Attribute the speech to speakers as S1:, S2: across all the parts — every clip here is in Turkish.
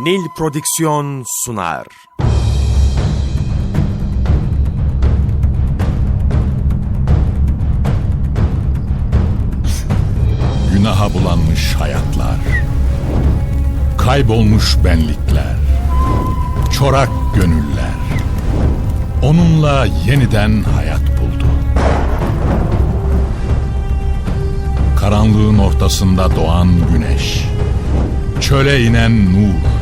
S1: Nil Prodüksiyon sunar.
S2: Günaha bulanmış hayatlar. Kaybolmuş benlikler. Çorak gönüller. Onunla yeniden hayat buldu. Karanlığın ortasında doğan güneş. Çöle inen nur.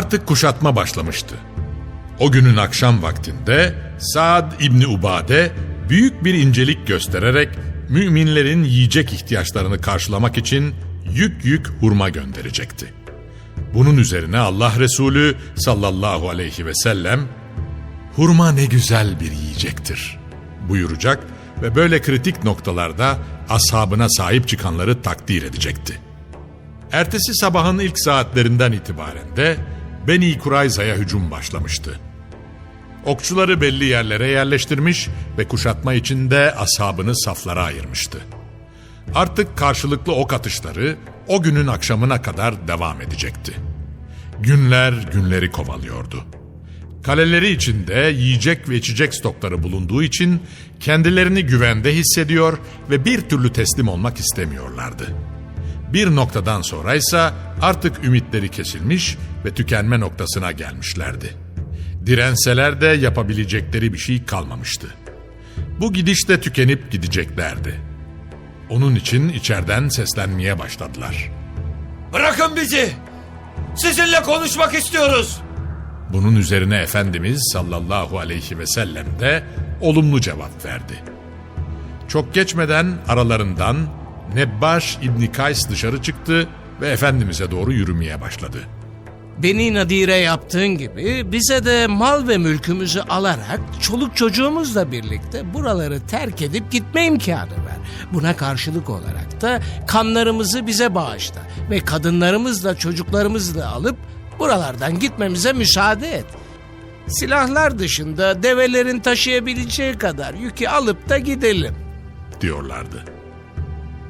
S2: Artık kuşatma başlamıştı. O günün akşam vaktinde Saad İbni Ubade büyük bir incelik göstererek müminlerin yiyecek ihtiyaçlarını karşılamak için yük yük hurma gönderecekti. Bunun üzerine Allah Resulü sallallahu aleyhi ve sellem hurma ne güzel bir yiyecektir buyuracak ve böyle kritik noktalarda ashabına sahip çıkanları takdir edecekti. Ertesi sabahın ilk saatlerinden itibaren de Beni Kurayza'ya hücum başlamıştı. Okçuları belli yerlere yerleştirmiş ve kuşatma içinde ashabını saflara ayırmıştı. Artık karşılıklı ok atışları o günün akşamına kadar devam edecekti. Günler günleri kovalıyordu. Kaleleri içinde yiyecek ve içecek stokları bulunduğu için kendilerini güvende hissediyor ve bir türlü teslim olmak istemiyorlardı. Bir noktadan sonra ise artık ümitleri kesilmiş ve tükenme noktasına gelmişlerdi. Direnseler de yapabilecekleri bir şey kalmamıştı. Bu gidişte tükenip gideceklerdi. Onun için içeriden seslenmeye başladılar.
S3: Bırakın bizi. Sizinle konuşmak istiyoruz.
S2: Bunun üzerine Efendimiz sallallahu aleyhi ve sellem de olumlu cevap verdi. Çok geçmeden aralarından Nebbaş İbni Kays dışarı çıktı ve Efendimiz'e doğru yürümeye başladı.''
S4: Beni Nadire yaptığın gibi bize de mal ve mülkümüzü alarak çoluk çocuğumuzla birlikte buraları terk edip gitme imkanı ver. Buna karşılık olarak da kanlarımızı bize bağışla ve kadınlarımızla çocuklarımızla alıp buralardan gitmemize müsaade et. Silahlar dışında develerin taşıyabileceği kadar yükü alıp da gidelim.
S2: diyorlardı.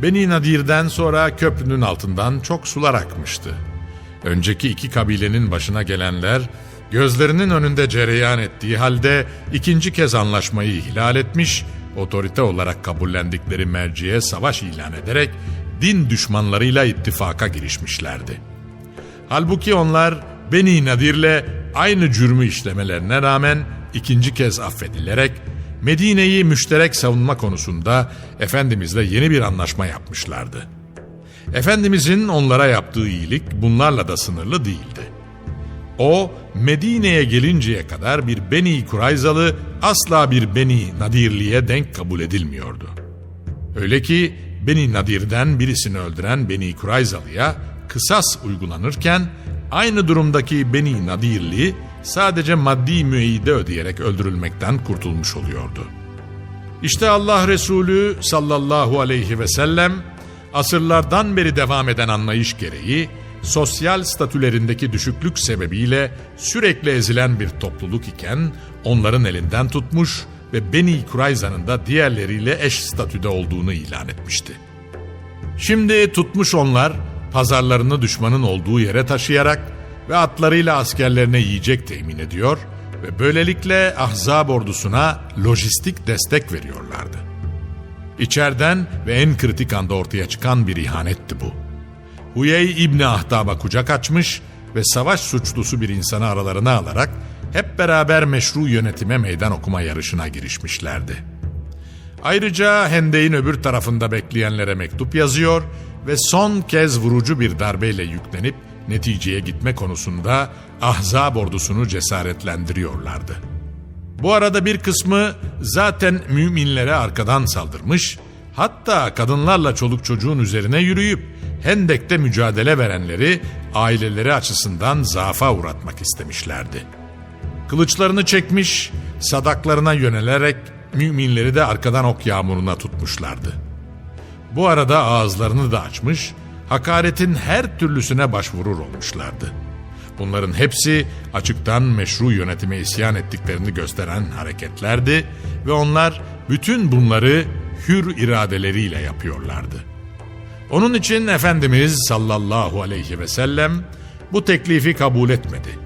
S2: Beni Nadir'den sonra köprünün altından çok sular akmıştı. Önceki iki kabilenin başına gelenler gözlerinin önünde cereyan ettiği halde ikinci kez anlaşmayı ihlal etmiş, otorite olarak kabullendikleri merciye savaş ilan ederek din düşmanlarıyla ittifaka girişmişlerdi. Halbuki onlar Beni Nadir'le aynı cürmü işlemelerine rağmen ikinci kez affedilerek Medine'yi müşterek savunma konusunda Efendimizle yeni bir anlaşma yapmışlardı.'' Efendimizin onlara yaptığı iyilik bunlarla da sınırlı değildi. O Medine'ye gelinceye kadar bir Beni Kurayzalı asla bir Beni Nadirli'ye denk kabul edilmiyordu. Öyle ki Beni Nadir'den birisini öldüren Beni Kurayzalı'ya kısas uygulanırken aynı durumdaki Beni Nadirli sadece maddi müeyyide ödeyerek öldürülmekten kurtulmuş oluyordu. İşte Allah Resulü sallallahu aleyhi ve sellem asırlardan beri devam eden anlayış gereği sosyal statülerindeki düşüklük sebebiyle sürekli ezilen bir topluluk iken onların elinden tutmuş ve Beni Kurayza'nın da diğerleriyle eş statüde olduğunu ilan etmişti. Şimdi tutmuş onlar pazarlarını düşmanın olduğu yere taşıyarak ve atlarıyla askerlerine yiyecek temin ediyor ve böylelikle Ahzab ordusuna lojistik destek veriyorlardı. İçeriden ve en kritik anda ortaya çıkan bir ihanetti bu. Huyey İbni Ahtab'a kucak açmış ve savaş suçlusu bir insanı aralarına alarak hep beraber meşru yönetime meydan okuma yarışına girişmişlerdi. Ayrıca Hendek'in öbür tarafında bekleyenlere mektup yazıyor ve son kez vurucu bir darbeyle yüklenip neticeye gitme konusunda Ahzab ordusunu cesaretlendiriyorlardı. Bu arada bir kısmı zaten müminlere arkadan saldırmış, hatta kadınlarla çoluk çocuğun üzerine yürüyüp Hendek'te mücadele verenleri aileleri açısından zaafa uğratmak istemişlerdi. Kılıçlarını çekmiş, sadaklarına yönelerek müminleri de arkadan ok yağmuruna tutmuşlardı. Bu arada ağızlarını da açmış, hakaretin her türlüsüne başvurur olmuşlardı. Bunların hepsi açıktan meşru yönetime isyan ettiklerini gösteren hareketlerdi ve onlar bütün bunları hür iradeleriyle yapıyorlardı. Onun için Efendimiz sallallahu aleyhi ve sellem bu teklifi kabul etmedi.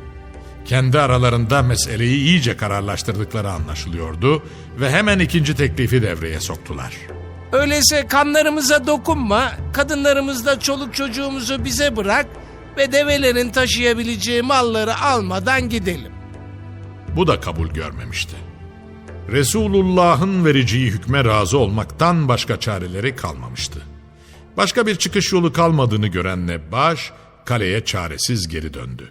S2: Kendi aralarında meseleyi iyice kararlaştırdıkları anlaşılıyordu ve hemen ikinci teklifi devreye soktular.
S4: Öyleyse kanlarımıza dokunma, kadınlarımızda çoluk çocuğumuzu bize bırak ve develerin taşıyabileceği malları almadan gidelim.
S2: Bu da kabul görmemişti. Resulullah'ın vereceği hükme razı olmaktan başka çareleri kalmamıştı. Başka bir çıkış yolu kalmadığını gören Nebbaş, kaleye çaresiz geri döndü.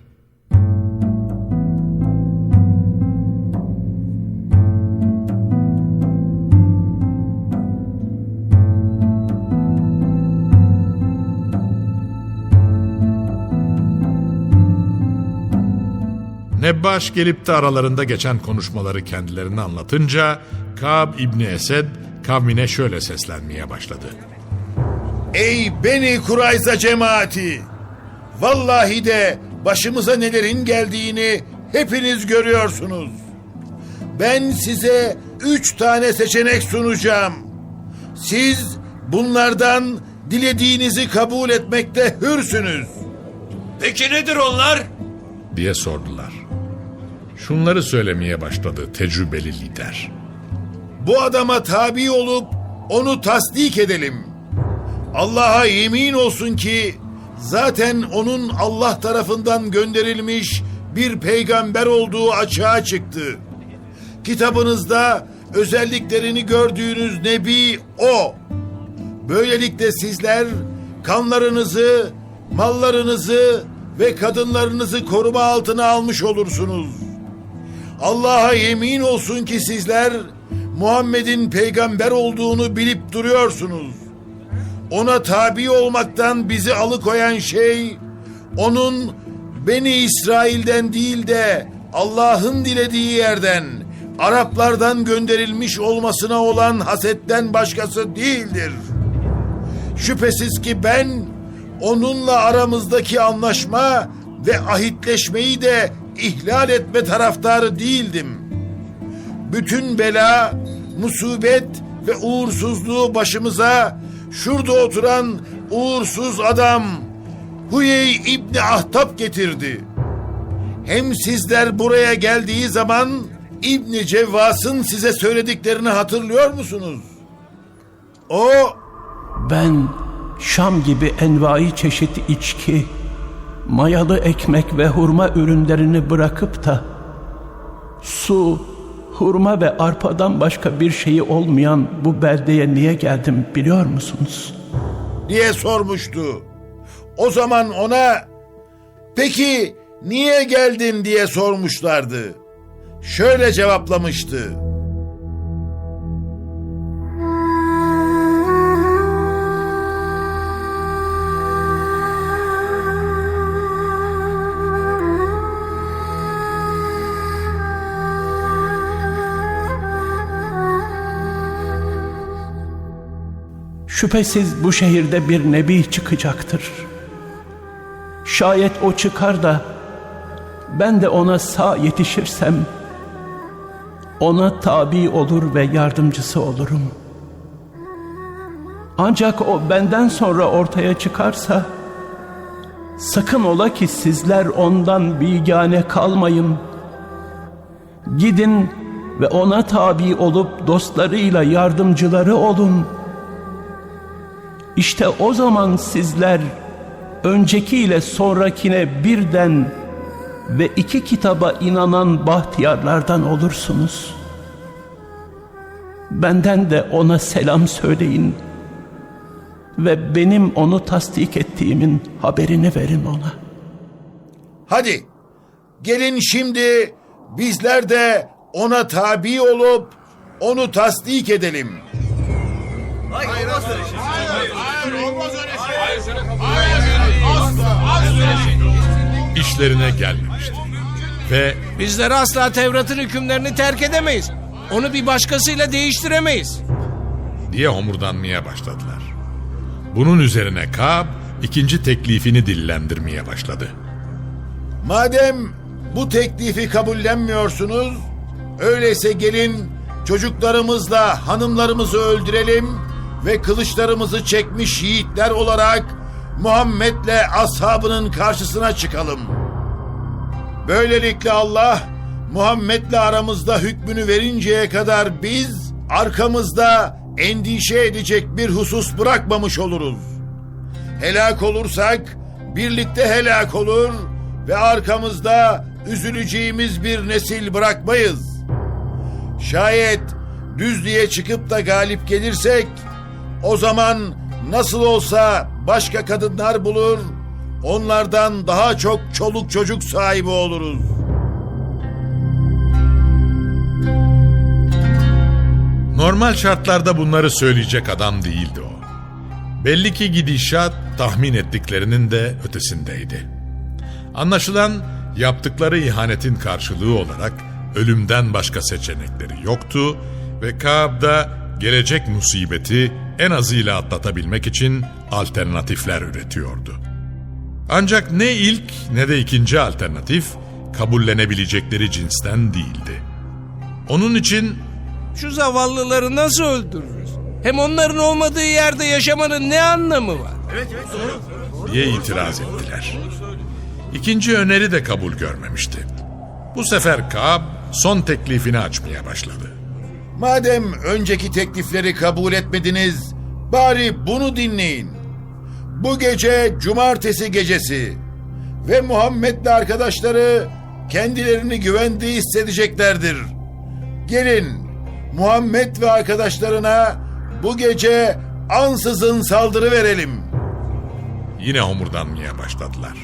S2: Nebbaş gelip de aralarında geçen konuşmaları kendilerine anlatınca Kab İbni Esed kavmine şöyle seslenmeye başladı.
S5: Ey Beni Kurayza cemaati! Vallahi de başımıza nelerin geldiğini hepiniz görüyorsunuz. Ben size üç tane seçenek sunacağım. Siz bunlardan dilediğinizi kabul etmekte hürsünüz.
S3: Peki nedir onlar?
S2: diye sordular. Şunları söylemeye başladı tecrübeli lider.
S5: Bu adama tabi olup onu tasdik edelim. Allah'a yemin olsun ki zaten onun Allah tarafından gönderilmiş bir peygamber olduğu açığa çıktı. Kitabınızda özelliklerini gördüğünüz nebi o. Böylelikle sizler kanlarınızı, mallarınızı ve kadınlarınızı koruma altına almış olursunuz. Allah'a yemin olsun ki sizler Muhammed'in peygamber olduğunu bilip duruyorsunuz. Ona tabi olmaktan bizi alıkoyan şey onun Beni İsrail'den değil de Allah'ın dilediği yerden Araplardan gönderilmiş olmasına olan hasetten başkası değildir. Şüphesiz ki ben onunla aramızdaki anlaşma ve ahitleşmeyi de ihlal etme taraftarı değildim. Bütün bela, musibet ve uğursuzluğu başımıza şurada oturan uğursuz adam Huyey İbni Ahtap getirdi. Hem sizler buraya geldiği zaman İbni Cevvas'ın size söylediklerini hatırlıyor musunuz? O
S6: Ben Şam gibi envai çeşit içki, mayalı ekmek ve hurma ürünlerini bırakıp da su, hurma ve arpadan başka bir şeyi olmayan bu beldeye niye geldim biliyor musunuz?
S5: diye sormuştu. O zaman ona peki niye geldin diye sormuşlardı. Şöyle cevaplamıştı.
S6: Şüphesiz bu şehirde bir nebi çıkacaktır. Şayet o çıkar da ben de ona sağ yetişirsem ona tabi olur ve yardımcısı olurum. Ancak o benden sonra ortaya çıkarsa sakın ola ki sizler ondan bigane kalmayın. Gidin ve ona tabi olup dostlarıyla yardımcıları olun.'' İşte o zaman sizler önceki ile sonrakine birden ve iki kitaba inanan bahtiyarlardan olursunuz. Benden de ona selam söyleyin ve benim onu tasdik ettiğimin haberini verin ona.
S5: Hadi gelin şimdi bizler de ona tabi olup onu tasdik edelim.
S2: İşlerine gelmemişti. Ve
S4: Bizler asla Tevrat'ın hükümlerini terk edemeyiz. Onu bir başkasıyla değiştiremeyiz.
S2: diye homurdanmaya başladılar. Bunun üzerine Kab ikinci teklifini dillendirmeye başladı.
S5: Madem bu teklifi kabullenmiyorsunuz, öyleyse gelin çocuklarımızla hanımlarımızı öldürelim ve kılıçlarımızı çekmiş yiğitler olarak Muhammed'le ashabının karşısına çıkalım. Böylelikle Allah Muhammed'le aramızda hükmünü verinceye kadar biz arkamızda endişe edecek bir husus bırakmamış oluruz. Helak olursak birlikte helak olur ve arkamızda üzüleceğimiz bir nesil bırakmayız. Şayet düzlüğe çıkıp da galip gelirsek o zaman nasıl olsa başka kadınlar bulur, onlardan daha çok çoluk çocuk sahibi oluruz.
S2: Normal şartlarda bunları söyleyecek adam değildi o. Belli ki gidişat tahmin ettiklerinin de ötesindeydi. Anlaşılan yaptıkları ihanetin karşılığı olarak ölümden başka seçenekleri yoktu ve Kaab da gelecek musibeti en azıyla atlatabilmek için alternatifler üretiyordu. Ancak ne ilk ne de ikinci alternatif kabullenebilecekleri cinsten değildi. Onun için
S4: Şu zavallıları nasıl öldürürüz? Hem onların olmadığı yerde yaşamanın ne anlamı var?
S2: diye itiraz ettiler. İkinci öneri de kabul görmemişti. Bu sefer Kaab son teklifini açmaya başladı.
S5: Madem önceki teklifleri kabul etmediniz, bari bunu dinleyin. Bu gece cumartesi gecesi ve Muhammed'le arkadaşları kendilerini güvende hissedeceklerdir. Gelin Muhammed ve arkadaşlarına bu gece ansızın saldırı verelim.
S2: Yine homurdanmaya başladılar.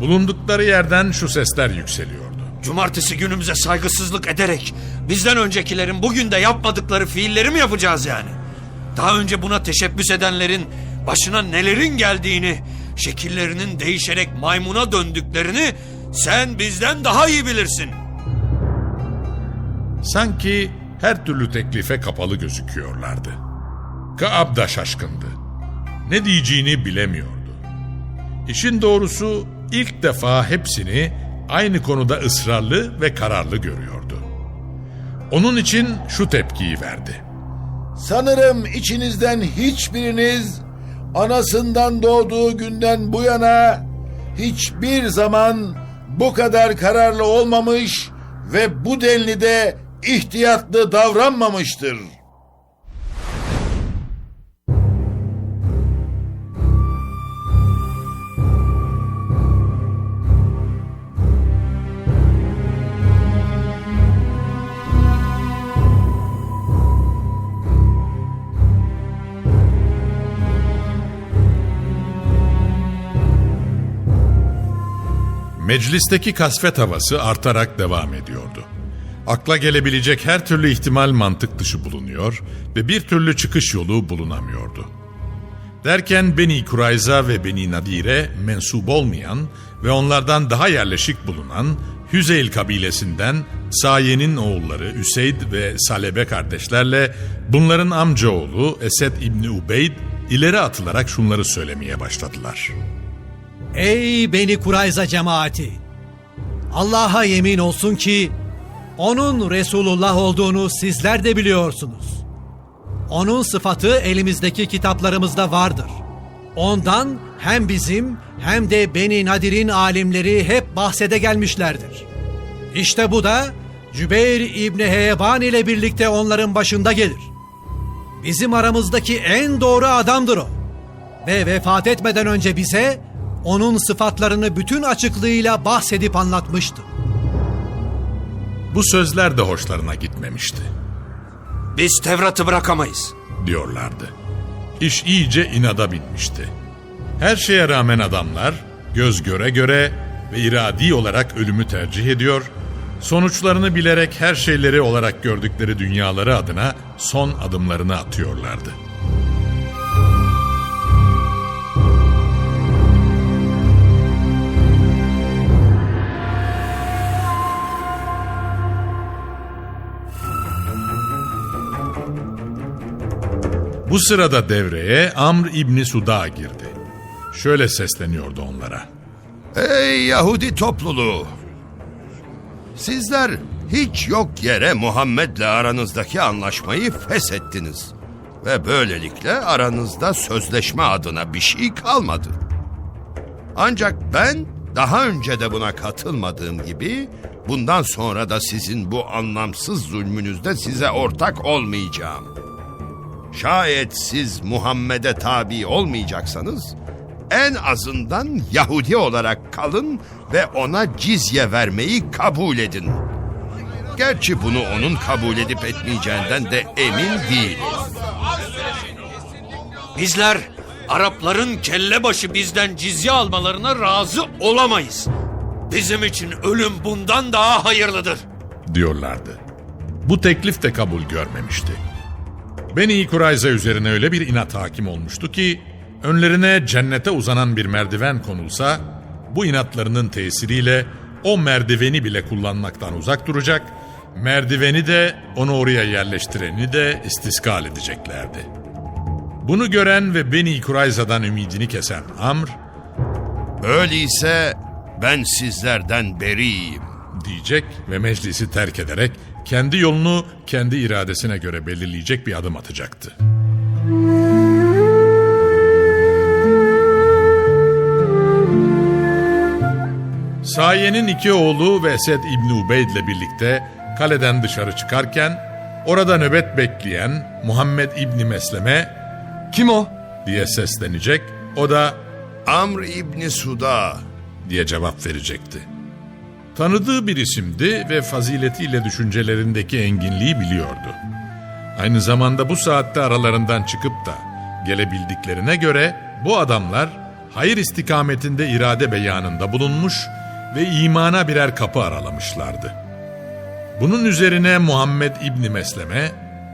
S2: Bulundukları yerden şu sesler yükseliyordu.
S3: Cumartesi günümüze saygısızlık ederek bizden öncekilerin bugün de yapmadıkları fiilleri mi yapacağız yani? Daha önce buna teşebbüs edenlerin başına nelerin geldiğini, şekillerinin değişerek maymuna döndüklerini sen bizden daha iyi bilirsin.
S2: Sanki her türlü teklife kapalı gözüküyorlardı. Kaab da şaşkındı. Ne diyeceğini bilemiyordu. İşin doğrusu ilk defa hepsini aynı konuda ısrarlı ve kararlı görüyordu. Onun için şu tepkiyi verdi.
S5: Sanırım içinizden hiçbiriniz anasından doğduğu günden bu yana hiçbir zaman bu kadar kararlı olmamış ve bu denli de ihtiyatlı davranmamıştır.
S2: Meclisteki kasvet havası artarak devam ediyordu. Akla gelebilecek her türlü ihtimal mantık dışı bulunuyor ve bir türlü çıkış yolu bulunamıyordu. Derken Beni Kurayza ve Beni Nadire mensup olmayan ve onlardan daha yerleşik bulunan Hüzeyl kabilesinden Saye'nin oğulları Üseyd ve Salebe kardeşlerle bunların amcaoğlu Esed İbni Ubeyd ileri atılarak şunları söylemeye başladılar.
S7: Ey Beni Kurayza cemaati! Allah'a yemin olsun ki onun Resulullah olduğunu sizler de biliyorsunuz. Onun sıfatı elimizdeki kitaplarımızda vardır. Ondan hem bizim hem de Beni Nadir'in alimleri hep bahsede gelmişlerdir. İşte bu da Cübeyr İbni Heyeban ile birlikte onların başında gelir. Bizim aramızdaki en doğru adamdır o. Ve vefat etmeden önce bize onun sıfatlarını bütün açıklığıyla bahsedip anlatmıştı.
S2: Bu sözler de hoşlarına gitmemişti.
S3: Biz Tevrat'ı bırakamayız.
S2: diyorlardı. İş iyice inada binmişti. Her şeye rağmen adamlar göz göre göre ve iradi olarak ölümü tercih ediyor, sonuçlarını bilerek her şeyleri olarak gördükleri dünyaları adına son adımlarını atıyorlardı. Bu sırada devreye Amr İbni Suda girdi. Şöyle sesleniyordu onlara.
S8: Ey Yahudi topluluğu! Sizler hiç yok yere Muhammed'le aranızdaki anlaşmayı feshettiniz. Ve böylelikle aranızda sözleşme adına bir şey kalmadı. Ancak ben daha önce de buna katılmadığım gibi bundan sonra da sizin bu anlamsız zulmünüzde size ortak olmayacağım. Şayet siz Muhammed'e tabi olmayacaksanız en azından Yahudi olarak kalın ve ona cizye vermeyi kabul edin. Gerçi bunu onun kabul edip etmeyeceğinden de emin değilim.
S3: Bizler Arapların kelle başı bizden cizye almalarına razı olamayız. Bizim için ölüm bundan daha hayırlıdır.
S2: diyorlardı. Bu teklif de kabul görmemişti. Beni Kurayza üzerine öyle bir inat hakim olmuştu ki önlerine cennete uzanan bir merdiven konulsa bu inatlarının tesiriyle o merdiveni bile kullanmaktan uzak duracak, merdiveni de onu oraya yerleştireni de istiskal edeceklerdi. Bunu gören ve Beni Kurayza'dan ümidini kesen Amr
S8: Öyleyse ben sizlerden beriyim.
S2: diyecek ve meclisi terk ederek kendi yolunu kendi iradesine göre belirleyecek bir adım atacaktı. Saye'nin iki oğlu ve Esed İbni Ubeyd ile birlikte kaleden dışarı çıkarken orada nöbet bekleyen Muhammed İbni Mesleme
S1: Kim o?
S2: diye seslenecek. O da
S8: Amr İbni Suda.
S2: diye cevap verecekti. Tanıdığı bir isimdi ve faziletiyle düşüncelerindeki enginliği biliyordu. Aynı zamanda bu saatte aralarından çıkıp da gelebildiklerine göre bu adamlar hayır istikametinde irade beyanında bulunmuş ve imana birer kapı aralamışlardı. Bunun üzerine Muhammed İbni Mesleme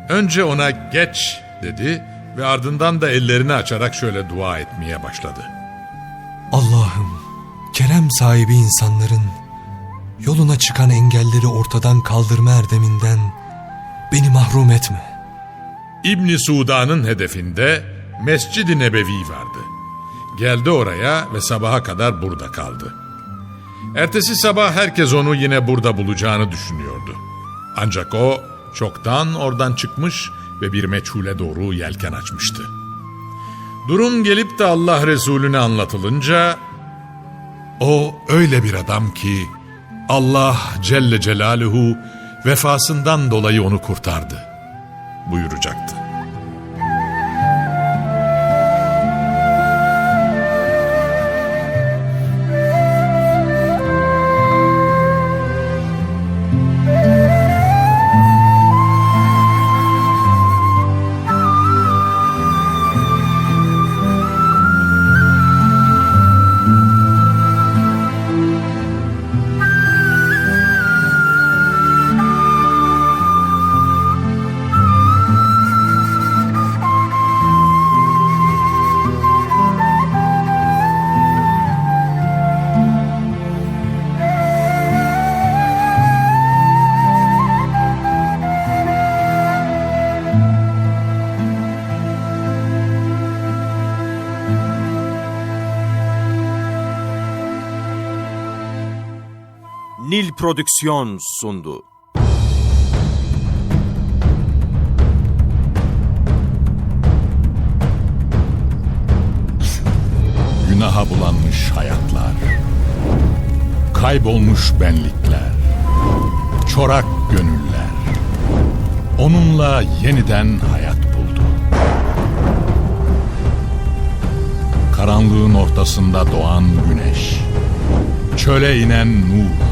S2: önce ona geç dedi ve ardından da ellerini açarak şöyle dua etmeye başladı.
S1: Allah'ım, kerem sahibi insanların yoluna çıkan engelleri ortadan kaldırma erdeminden beni mahrum etme.
S2: İbni Sudan'ın hedefinde Mescid-i Nebevi vardı. Geldi oraya ve sabaha kadar burada kaldı. Ertesi sabah herkes onu yine burada bulacağını düşünüyordu. Ancak o çoktan oradan çıkmış ve bir meçhule doğru yelken açmıştı. Durum gelip de Allah Resulüne anlatılınca o öyle bir adam ki Allah Celle Celaluhu vefasından dolayı onu kurtardı buyuracaktı.
S1: Nil Prodüksiyon sundu.
S2: Günaha bulanmış hayatlar, kaybolmuş benlikler, çorak gönüller, onunla yeniden hayat buldu. karanlığın ortasında doğan güneş, çöle inen nur,